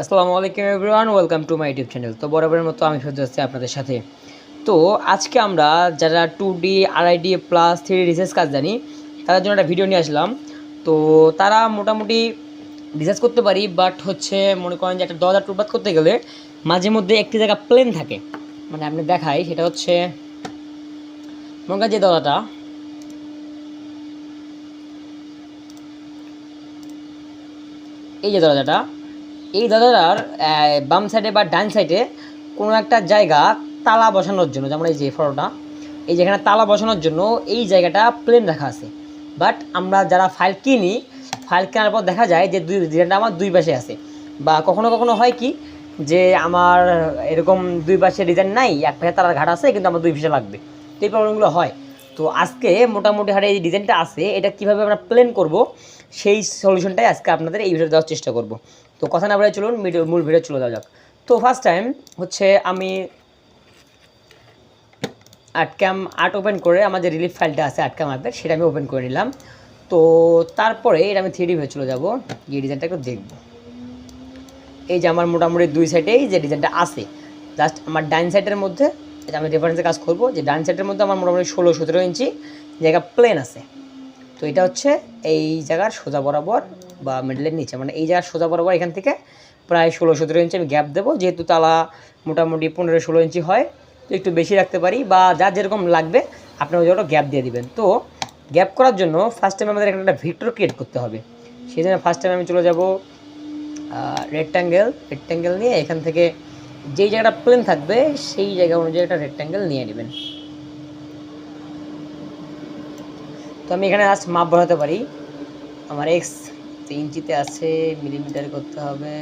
আসসালামু আলাইকুম everyone, welcome to my YouTube channel. তো বরাবরের মতো আমি সহ্য আসছি আপনাদের সাথে। তো আজকে আমরা যারা টু ডি আড়াইডি প্লাস থ্রি রিসার্চ কাজ জানি, তাদের জন্য একটা ভিডিও নিয়ে আসলাম। তো তারা মোটামুটি রিসার্চ করতে পারি বাট হচ্ছে মনে করেন যে একটা দরজা টুপাত করতে গেলে মাঝে মধ্যে একটি জায়গা প্লেন থাকে। মানে আপনি দেখাই, সেটা হচ্ছে মনে করেন যে দরজাটা, এই যে দরজাটা এই আহ, বাম সাইডে বা ডান সাইডে কোনো একটা জায়গা তালা বসানোর জন্য যেমন এই যে ফটোটা এই যেখানে তালা বসানোর জন্য এই জায়গাটা প্লেন রাখা আছে। বাট আমরা যারা ফাইল কিনি ফাইল কেনার পর দেখা যায় যে দুই ডিজাইনটা আমার দুই পাশে আছে। বা কখনো কখনো হয় কি যে আমার এরকম দুই পাশে ডিজাইন নাই এক পাশে তালার ঘাট আছে কিন্তু আমার দুই পাশে লাগবে। তো এই প্রবলেমগুলো হয়। তো আজকে মোটামুটি হারে এই ডিজাইনটা আছে এটা কীভাবে আমরা প্লেন করব সেই সলিউশনটাই আজকে আপনাদের এই ভিডিও দেওয়ার চেষ্টা করব। তো কথা না বলে চলুন মূল ভিডিও চলে যাওয়া যাক। তো ফার্স্ট টাইম হচ্ছে আমি আটকাম আর্ট ওপেন করে আমার যে রিলিফ ফাইলটা আছে আটকাম অ্যাপের সেটা আমি ওপেন করে নিলাম। তো তারপরে এটা আমি থ্রি ভিউ চলে যাব, গিয়ে ডিজাইনটা একটু দেখব। এই যে আমার মোটামুটি দুই সাইডেই যে ডিজাইনটা আছে। জাস্ট আমার ডাইন সাইডের মধ্যে, এটা আমি রেফারেন্সে কাজ করব, যে ডাইন সাইডের মধ্যে আমার মোটামুটি ষোলো সতেরো ইঞ্চি জায়গা প্লেন আছে। তো এটা হচ্ছে এই জায়গার সোজা বরাবর বা মিডলের নিচে। মানে এই জায়গার সোজা বরাবর এখান থেকে প্রায় ষোলো সতেরো ইঞ্চি আমি গ্যাপ দেবো। যেহেতু তালা মোটামুটি পনেরো ষোলো ইঞ্চি হয়, তো একটু বেশি রাখতে পারি বা যার যেরকম লাগবে, আপনি ওই জায়গাটা গ্যাপ দিয়ে দিবেন। তো গ্যাপ করার জন্য ফার্স্ট টাইম আমাদের এখানে একটা ভিক্টর ক্রিয়েট করতে হবে। সেই জন্য ফার্স্ট টাইম আমি চলে যাব রেক্ট্যাঙ্গেল রেক্ট্যাঙ্গেল নিয়ে এখান থেকে যেই জায়গাটা প্লেন থাকবে, সেই জায়গা অনুযায়ী একটা রেক্ট্যাঙ্গেল নিয়ে নেবেন। তো আমি এখানে জাস্ট মাপ বসাতে পারি। আমার এক্স ইঞ্চিতে আছে মিলিমিটার করতে হবে।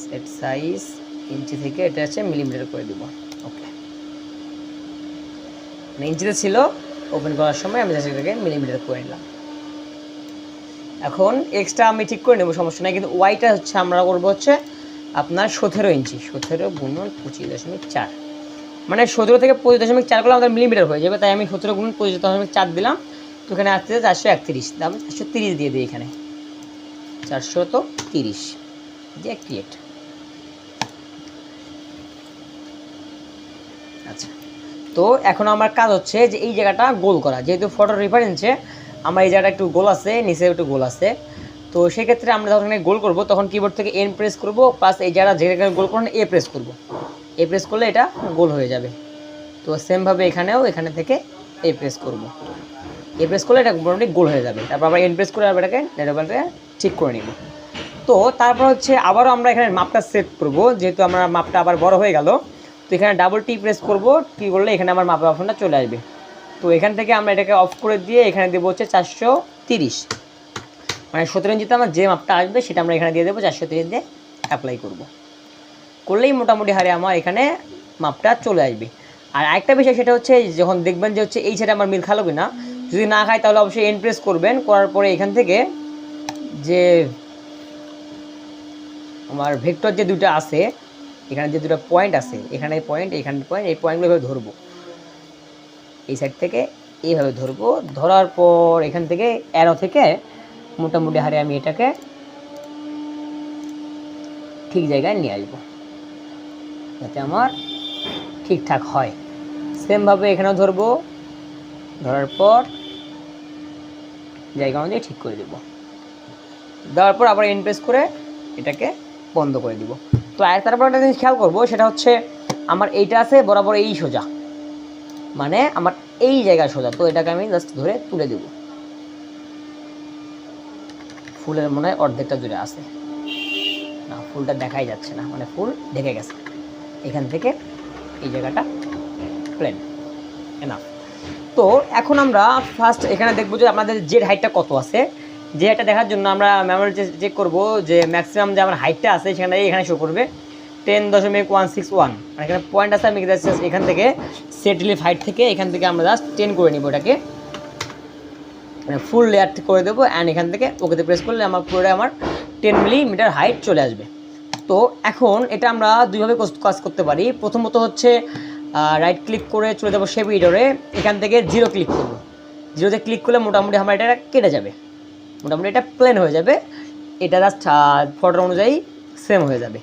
সেট সাইজ ইঞ্চি থেকে এটা আছে মিলিমিটার করে দিব। ওকে মানে ইঞ্চিতে ছিল ওপেন করার সময়, আমি জাস্ট এটাকে মিলিমিটার করে নিলাম। এখন এক্সট্রা আমি ঠিক করে নেব, সমস্যা নাই, কিন্তু ওয়াইটা হচ্ছে আমরা করব হচ্ছে আপনার সতেরো ইঞ্চি, সতেরো গুণন পঁচিশ দশমিক চার। মানে সতেরো থেকে পঁচিশ দশমিক চার করলে আমাদের মিলিমিটার হয়ে যাবে, তাই আমি সতেরো গুণ পঁচিশ দশমিক চার দিলাম। তো এখানে আসতে চারশো একত্রিশ তারপর চারশো তিরিশ দিয়ে দিই এখানে। চারশো তো তিরিশ, দিয়ে ক্রিয়েট আচ্ছা তো এখন আমার কাজ হচ্ছে যে এই জায়গাটা গোল করা। যেহেতু ফটো রেফারেন্সে আমার এই জায়গাটা একটু গোল আছে, নিচে একটু গোল আছে। তো সেক্ষেত্রে আমরা যখন এখানে গোল করব, তখন কিবোর্ড থেকে এন প্রেস করব প্লাস এই জায়গাটা যেখানে গোল করবেন এ প্রেস করব। এ প্রেস করলে এটা গোল হয়ে যাবে। তো সেমভাবে এখানেও এখানে থেকে এ প্রেস করব। এ প্রেস করলে এটা মোটামুটি গোল হয়ে যাবে। তারপর আবার এন প্রেস করে আবার এটাকে নেটওয়ার্কটাকে ঠিক করে নিব। তো তারপর হচ্ছে আবারও আমরা এখানে মাপটা সেট করব, যেহেতু আমার মাপটা আবার বড় হয়ে গেল। তো এখানে ডাবল টি প্রেস করব টি করলে এখানে আমার মাপের অপশনটা চলে আসবে। তো এখান থেকে আমরা এটাকে অফ করে দিয়ে এখানে দেবো হচ্ছে চারশো তিরিশ। মানে সতেরো ইঞ্চিতে আমার যে মাপটা আসবে সেটা আমরা এখানে দিয়ে দেবো, চারশো তিরিশ দিয়ে অ্যাপ্লাই করব। করলেই মোটামুটি হারে আমার এখানে মাপটা চলে আসবে। আর একটা বিষয় সেটা হচ্ছে, যখন দেখবেন যে হচ্ছে এই সাইডে আমার মিল খালো না যদি না খায়, তাহলে অবশ্যই এন প্রেস করবেন। করার পরে এখান থেকে যে আমার ভেক্টর যে দুটো আছে, এখানে যে দুটো পয়েন্ট আছে, এখানে পয়েন্ট এখানে পয়েন্ট এই পয়েন্টগুলো এভাবে ধরবো। এই সাইড থেকে এইভাবে ধরবো। ধরার পর এখান থেকে অ্যারো থেকে মোটামুটি হারে আমি এটাকে ঠিক জায়গায় নিয়ে আসব, যাতে আমার ঠিকঠাক হয়। সেমভাবে এখানেও ধরবো। ধরার পর জায়গা অনুযায়ী ঠিক করে দেবো। দেওয়ার পর আবার ইনপ্রেস করে এটাকে বন্ধ করে দিব। তো আর তারপর একটা জিনিস খেয়াল করব, সেটা হচ্ছে আমার এইটা আছে বরাবর এই সোজা। মানে আমার এই জায়গায় সোজা, তো এটাকে আমি জাস্ট ধরে তুলে দেব। ফুলের মনে হয় অর্ধেকটা জুড়ে আছে। না, ফুলটা দেখাই যাচ্ছে না মানে ফুল ঢেকে গেছে। এখান থেকে এই জায়গাটা প্লেন এনাফ তো এখন আমরা ফার্স্ট এখানে দেখব যে আমাদের জেড হাইটটা কত আছে। যে হাইটটা দেখার জন্য আমরা মেমোরি চেক করব যে ম্যাক্সিমাম যে আমার হাইটটা আছে সেখানে এখানে শো করবে। টেন দশমিক ওয়ান সিক্স ওয়ান মানে এখানে পয়েন্ট আছে, আমি এখান থেকে সেট রিলিফ হাইট থেকে এখান থেকে আমরা জাস্ট টেন করে নিব এটাকে। মানে ফুল লেয়ার করে দেবো অ্যান্ড এখান থেকে ওকেতে প্রেস করলে আমার পুরোটা আমার টেন মিলিমিটার হাইট চলে আসবে। তো এখন এটা আমরা দুইভাবে কাজ করতে পারি। প্রথমত হচ্ছে রাইট ক্লিক করে চলে যাব শেপ ইডরে এখান থেকে জিরো ক্লিক করব। জিরোতে ক্লিক করলে মোটামুটি আমার এটা কেটে যাবে। মোটামুটি এটা প্লেন হয়ে যাবে। এটা জাস্ট ফটো অনুযায়ী সেম হয়ে যাবে।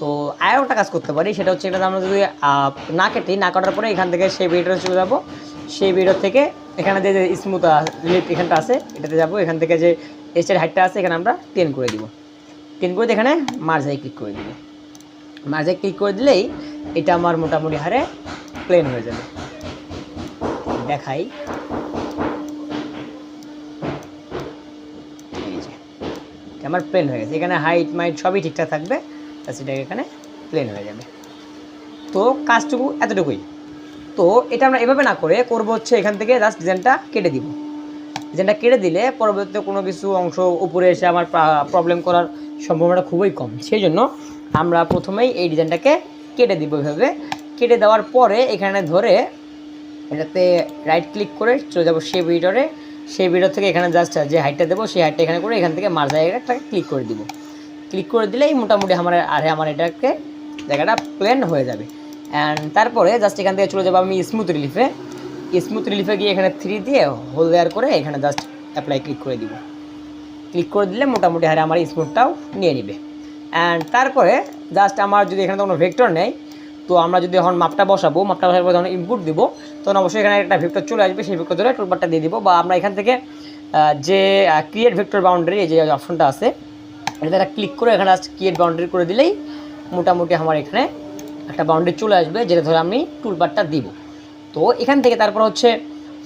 তো আরও একটা কাজ করতে পারি, সেটা হচ্ছে এটা আমরা যদি না কেটে, না কাটার পরে এখান থেকে সেই ভিডিওটা চলে যাব। সেই ভিডিও থেকে এখানে যে স্মুথ লিপ এখানটা আছে, এটাতে যাব। এখান থেকে যে এসের হাইটটা আছে, এখানে আমরা টেন করে দিব। টেন করে এখানে মার্জাই ক্লিক করে দিব। মার্জাই ক্লিক করে দিলেই এটা আমার মোটামুটি হারে প্লেন হয়ে যাবে। দেখাই। আমার প্লেন হয়ে গেছে। এখানে হাইট মাইট সবই ঠিকঠাক থাকবে তা সেটা এখানে প্লেন হয়ে যাবে। তো কাজটুকু এতটুকুই। তো এটা আমরা এভাবে না করে করব হচ্ছে এখান থেকে জাস্ট ডিজাইনটা কেটে দিব। ডিজাইনটা কেটে দিলে পরবর্তীতে কোনো কিছু অংশ উপরে এসে আমার প্রবলেম করার সম্ভাবনাটা খুবই কম। সেই জন্য আমরা প্রথমেই এই ডিজাইনটাকে কেটে দিব এভাবে। কেটে দেওয়ার পরে এখানে ধরে এটাতে রাইট ক্লিক করে চলে যাব সেই ভিডিওরে সেই ভিডিও থেকে এখানে জাস্ট যে হাইটটা দেবো, সেই হাইটটা এখানে করে এখান থেকে মার জায়গাটাকে ক্লিক করে দিব। ক্লিক করে দিলেই মোটামুটি আমার আরে আমার এটাকে জায়গাটা প্লেন হয়ে যাবে। অ্যান্ড তারপরে জাস্ট এখান থেকে চলে যাব আমি স্মুথ রিলিফে স্মুথ রিলিফে গিয়ে এখানে থ্রি দিয়ে হোল দেওয়ার করে এখানে জাস্ট অ্যাপ্লাই ক্লিক করে দিব। ক্লিক করে দিলে মোটামুটি হারে আমার স্মুথটাও নিয়ে নিবে। অ্যান্ড তারপরে জাস্ট আমার যদি এখানে কোনো ভেক্টর নেই, তো আমরা যদি এখন মাপটা বসাবো মাপটা বসার পর যখন ইনপুট দিব, তখন অবশ্যই এখানে একটা ভেক্টর চলে আসবে, সেই ভেক্টর ধরে টুলবারটা দিয়ে দিব বা আমরা এখান থেকে যে ক্রিয়েট ভেক্টর বাউন্ডারি যে অপশনটা আছে এটা ক্লিক করে এখানে জাস্ট ক্রিয়েট বাউন্ডারি করে দিলেই মোটামুটি আমার এখানে একটা বাউন্ডারি চলে আসবে, যেটা ধরে আমি টুলবারটা দিব। তো এখান থেকে তারপর হচ্ছে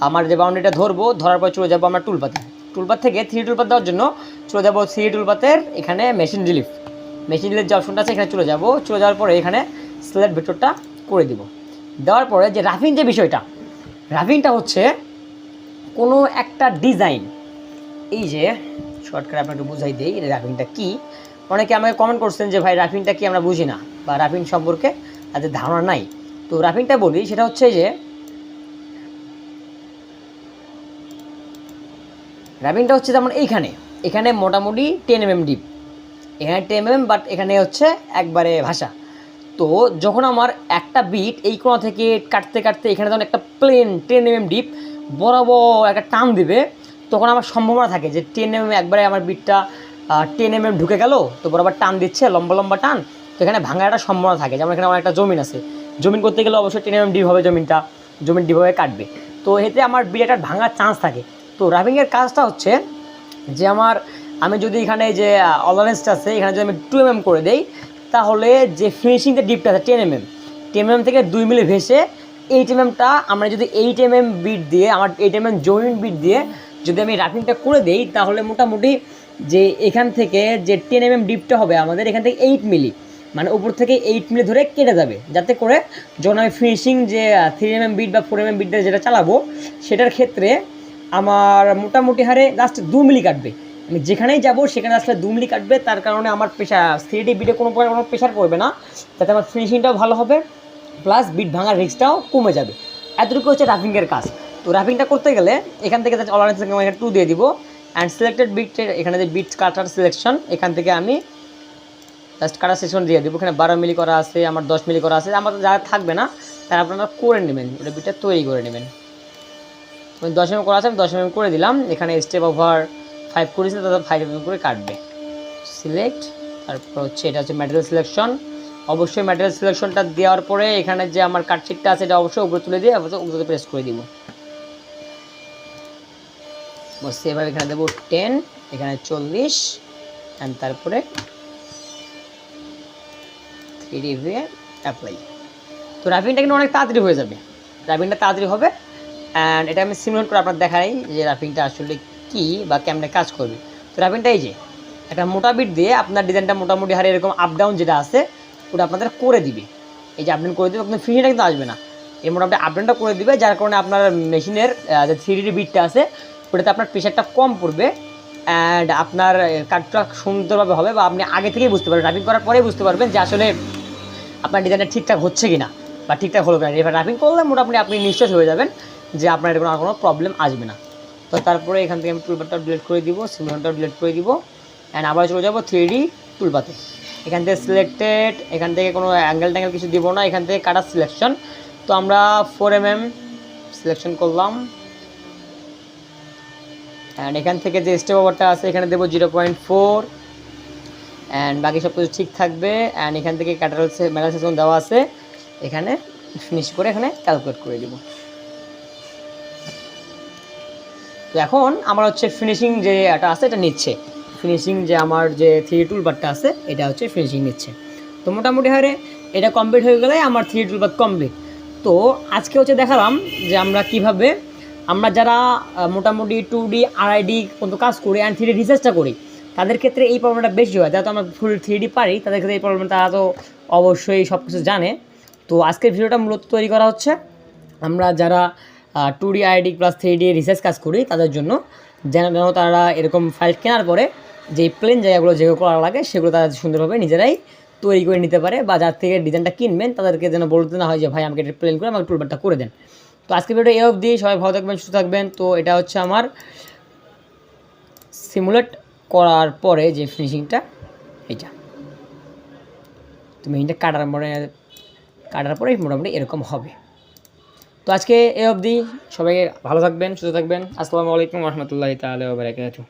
আমার যে বাউন্ডারিটা ধরবো, ধরার পর চলে যাব আমরা টুলপাতে টুলপাত থেকে থ্রি টুলপাত দেওয়ার জন্য চলে যাব থ্রি টুলপাতের এখানে মেশিন রিলিফ মেশিন রিলিফ যে অপশনটা আছে, এখানে চলে যাব। চলে যাওয়ার পরে এখানে সিলেক্ট ভেক্টরটা করে দিব। দেওয়ার পরে যে রাফিং যে বিষয়টা রাফিংটা হচ্ছে কোনো একটা ডিজাইন এই যে শর্টকাট আপনাকে বুঝাই দিই রাফিংটা কী? অনেকে আমাকে কমেন্ট করছেন যে, ভাই রাফিংটা কি আমরা বুঝি না? বা রাফিং সম্পর্কে তাদের ধারণা নাই। তো রাফিংটা বলি, সেটা হচ্ছে যে রাফিংটা হচ্ছে যেমন এইখানে। এখানে মোটামুটি টেন এম এম ডিপ এখানে টেন এম বাট এখানে হচ্ছে একবারে ভাষা। তো যখন আমার একটা বিট এই কোণা থেকে কাটতে কাটতে এখানে যখন একটা প্লেন টেন এম ডিপ বরাবর একটা টান দিবে, তখন আমার সম্ভাবনা থাকে যে টেন এম একবারে আমার বিটটা টেন এম ঢুকে গেল, তো বরাবর টান দিচ্ছে, লম্বা লম্বা টান। তো এখানে ভাঙার একটা সম্ভাবনা থাকে। যেমন এখানে আমার একটা জমিন আছে। জমিন করতে গেলে অবশ্যই টেন এম ডিপ হবে জমিনটা। জমিন ডিপভাবে কাটবে। তো এতে আমার বিট একটা ভাঙার চান্স থাকে। তো রাবিংয়ের কাজটা হচ্ছে যে আমার, আমি যদি এখানে যে অলারেন্সটা আছে, এখানে যদি আমি টু এম করে দেই, তাহলে যে ফিনিশিংটা ডিপটা আছে ten M M ten M থেকে দুই মিলে ভেসে এইট এম এমটা আমরা যদি এইট এম এম বিট দিয়ে, আমার eight M M joint bit দিয়ে যদি আমি রাফিংটা করে দেই, তাহলে মোটামুটি যে এখান থেকে যে টেন এম এম ডিপটা হবে, আমাদের এখান থেকে এইট মিলি মানে উপর থেকে এইট মিলি ধরে কেটে যাবে। যাতে করে যখন আমি ফিনিশিং যে থ্রি এম এম বিট বা ফোর এম এম বিট দিয়ে যেটা চালাবো, সেটার ক্ষেত্রে আমার মোটামুটি হারে লাস্ট দু মিলি কাটবে। আমি যেখানেই যাব, সেখানে আসলে দু মিলি কাটবে, তার কারণে আমার পেশা থ্রি ডি বিটে কোনো কোনো প্রেশার পড়বে না। তাতে আমার ফিনিশিংটাও ভালো হবে প্লাস বিট ভাঙার রিস্কটাও কমে যাবে। এতটুকু হচ্ছে রাফিংয়ের কাজ। তো রাফিংটা করতে গেলে এখান থেকে থেকে আমি টু দিয়ে দিব। অ্যান্ড সিলেক্টেড বিটের এখানে যে বিট কাটার সিলেকশন এখান থেকে আমি জাস্ট কাটার সেকশন দিয়ে দেবো। এখানে বারো মিলি করা আছে, আমার দশ মিলি করা আছে। আমার যা থাকবে না, তারা আপনারা করে নেবেন। ওটা বিটটা তৈরি করে নেবেন। দশ এম করা আছে আমি দশ এম করে দিলাম। এখানে স্টেপ ওভার ফাইভ করেছি তাদের ফাইভ এম করে কাটবে। সিলেক্ট তারপর হচ্ছে এটা হচ্ছে ম্যাটেরিয়াল সিলেকশন অবশ্যই ম্যাটেরিয়াল সিলেকশনটা দেওয়ার পরে এখানে যে আমার কাটশিটটা আছে, এটা অবশ্যই উপরে তুলে দিয়ে উপরে প্রেস করে দিব। বস এভাবে এখানে দেবো টেন এখানে চল্লিশ অ্যান্ড তারপরে থ্রি ডি ডিভে অ্যাপ্লাই তো রাফিংটা কিন্তু অনেক তাড়াতাড়ি হয়ে যাবে। রাফিংটা তাড়াতাড়ি হবে। অ্যান্ড এটা আমি সিমুলেট করে আপনার দেখাই যে রাফিংটা আসলে কী বা কেমনে কাজ করবে। তো রাফিংটা এই যে, একটা মোটা বিট দিয়ে আপনার ডিজাইনটা মোটামুটি হারে এরকম আপ ডাউন যেটা আছে, ওটা আপনাদের করে দিবে। এই যে আপডেট করে দিবে আপনার ফিনিশিংটা কিন্তু আসবে না। এই মোটামুটি আপডেটটা করে দিবে, যার কারণে আপনার মেশিনের যে থ্রি বিটটা আছে, ওটাতে আপনার প্রেশারটা কম পড়বে। অ্যান্ড আপনার কাজটা সুন্দরভাবে হবে বা আপনি আগে থেকেই বুঝতে পারবেন রাফিং করার পরেই বুঝতে পারবেন যে আসলে আপনার ডিজাইনটা ঠিকঠাক হচ্ছে কি না বা ঠিকঠাক হলো কিনা। এবার রাফিং করলে মোটামুটি আপনি নিশ্চিত হয়ে যাবেন। যে আপনার এর কোনো আর কোনো প্রবলেম আসবে না। তো তারপরে এখান থেকে আমি টুলবারটা ডিলেট করে দিব সিমিলনটা ডিলেট করে দিব অ্যান্ড আবার চলে যাব থ্রি ডি টুলবাতে এখান থেকে সিলেক্টেড এখান থেকে কোনো অ্যাঙ্গেল ট্যাঙ্গেল কিছু দিব না, এখান থেকে কাটার সিলেকশন তো আমরা ফোর এম এম সিলেকশন করলাম। অ্যান্ড এখান থেকে যে স্টেপ ওভারটা আছে, এখানে দেবো জিরো পয়েন্ট ফোর অ্যান্ড বাকি সব কিছু ঠিক থাকবে। অ্যান্ড এখান থেকে ক্যাটারল সেকশন দেওয়া আছে। এখানে ফিনিশ করে এখানে ক্যালকুলেট করে দিব। তো এখন আমার হচ্ছে ফিনিশিং যে এটা আছে, এটা নিচ্ছে। ফিনিশিং যে আমার যে থ্রি টুল বারটা আছে, এটা হচ্ছে ফিনিশিং নিচ্ছে। তো মোটামুটি হারে এটা কমপ্লিট হয়ে গেলে আমার থ্রি টুল বার কমপ্লিট তো আজকে হচ্ছে দেখালাম যে আমরা কীভাবে আমরা যারা মোটামুটি টু ডি আড়াই ডি পর্যন্ত কাজ করি অ্যান্ড থ্রি ডি রিসার্চটা করি, তাদের ক্ষেত্রে এই প্রবলেমটা বেশি হয়। যারা তো আমরা ফুল থ্রি ডি পারি, তাদের ক্ষেত্রে এই প্রবলেমটা তারা তো অবশ্যই সব কিছু জানে। তো আজকের ভিডিওটা মূলত তৈরি করা হচ্ছে, আমরা যারা two D ID plus three D research কাজ করি তাদের জন্য। যেন যেন তারা এরকম ফাইল কেনার পরে যে প্লেন জায়গাগুলো যেগুলো করা লাগে সেগুলো তারা সুন্দরভাবে নিজেরাই তৈরি করে নিতে পারে বা যার থেকে ডিজাইনটা কিনবেন তাদেরকে যেন বলতে না হয় যে, ভাই, আমাকে এটা প্লেন করে আমাকে টুলবারটা করে দেন। তো আজকে ভিডিও এই অবধি। সবাই ভালো থাকবেন, সুস্থ থাকবেন। তো এটা হচ্ছে আমার সিমুলেট করার পরে যে ফিনিশিংটা এইটা। তো মেইনটা কাটার পরে কাটার পরে মোটামুটি এরকম হবে। তো আজকে এ অবধি সবাই ভালো থাকবেন সুস্থ থাকবেন। আসসালামু আলাইকুম রহমতুল্লাহ তাহলে বারাকাতুহু।